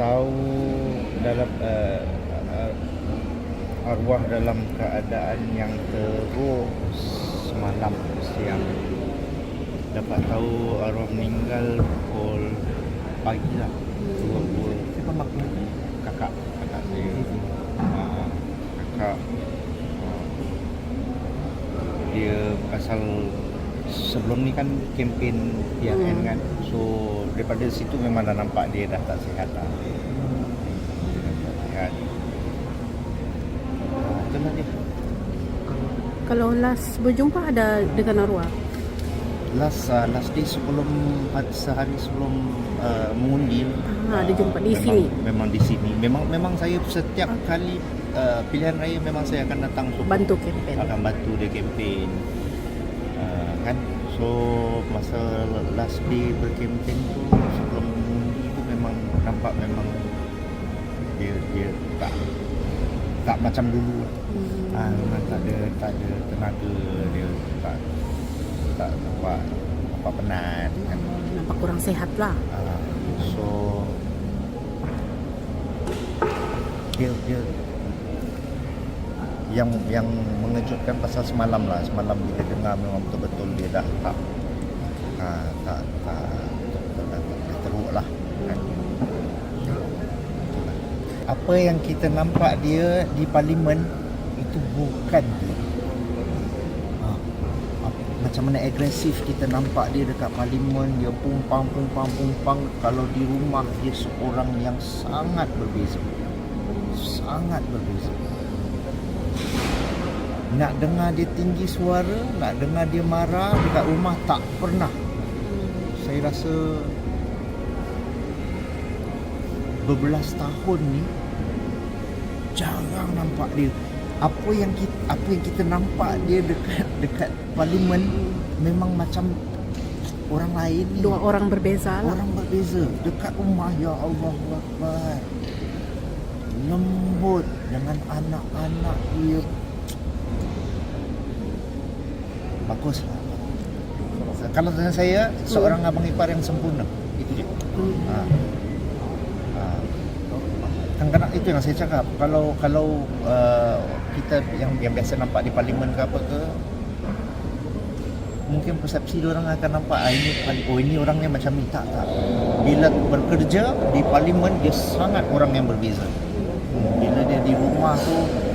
tahu dalam uh, uh, arwah dalam keadaan yang teruk semalam siang. Dapat tahu arwah meninggal pukul pagi lah. Pukul Siapa mak dia? kakak kakak saya. Uh, kakak uh, dia asal sebelum ni kan kempen PRN kan. So daripada situ memang dah nampak dia dah tak sihat lah dia dah tak sihat Ah, itulah dia Kalau last berjumpa ada dengan arwah. last uh, last day sebelum sehari sebelum uh, mengundi Ah, dia jumpa di memang, sini. memang di sini memang memang saya setiap kali uh, pilihan raya memang saya akan datang support. Bantu kempen. akan bantu dia kempen uh, kan so masa last day berkempen tu sebelum mengundi tu memang nampak memang dia dia tak tak macam dulu lah. Hmm. Ah, memang tak ada tak ada tenaga dia tak tak nampak nampak penat kan Nampak kurang sehat lah. Ah, so dia dia yang yang mengejutkan pasal semalam lah. Semalam kita dengar memang betul-betul dia dah tak ah, tak tak tak, tak, tak, tak teruk lah kan? Apa yang kita nampak dia di parlimen itu bukan dia. Ha, ap- macam mana agresif kita nampak dia dekat parlimen dia pumpang pumpang pumpang. Kalau di rumah dia seorang yang sangat berbeza. Sangat berbeza nak dengar dia tinggi suara nak dengar dia marah dekat rumah tak pernah. Saya rasa berbelas tahun ni jarang nampak dia. Apa yang kita apa yang kita nampak dia dekat dekat parlimen memang macam orang lain. Ni Dua orang berbeza lah. orang berbeza. Dekat rumah ya Allah Akbar. Lembut dengan anak-anak dia bagus. Lah kalau dengan saya seorang abang ipar yang sempurna. Itu je. Hmm. ha. Ha. Kadang-kadang itu yang saya cakap. Kalau kalau uh, kita yang yang biasa nampak di parlimen ke apa ke mungkin persepsi orang akan nampak ah, ini oh ini orangnya macam ni. Tak tak. Bila bekerja di parlimen dia sangat orang yang berbeza. Hmm, bila dia di rumah tu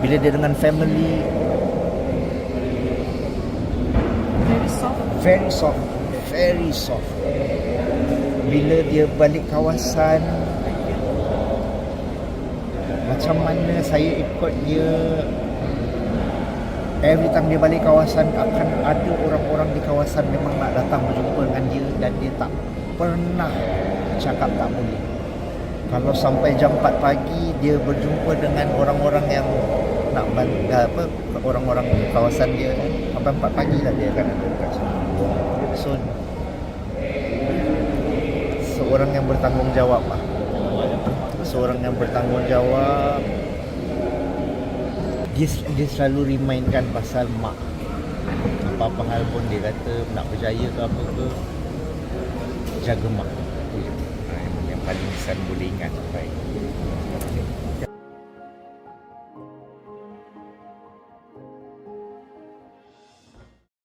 bila dia dengan family. Very soft. very soft. Very soft. Bila dia balik kawasan macam mana saya ikut dia every time dia balik kawasan akan ada orang-orang di kawasan memang nak datang berjumpa dengan dia dan dia tak pernah cakap tak boleh. Kalau sampai jam 4 pagi dia berjumpa dengan orang-orang yang nak ban- apa orang-orang kawasan dia sampai 4 pagi lah dia akan ada dekat sini so seorang yang bertanggungjawab lah. Seorang yang bertanggungjawab. Dia dia selalu remindkan pasal mak. Apa-apa hal pun dia kata nak berjaya ke apa ke jaga mak. Ha, yang, paling San boleh ingat baik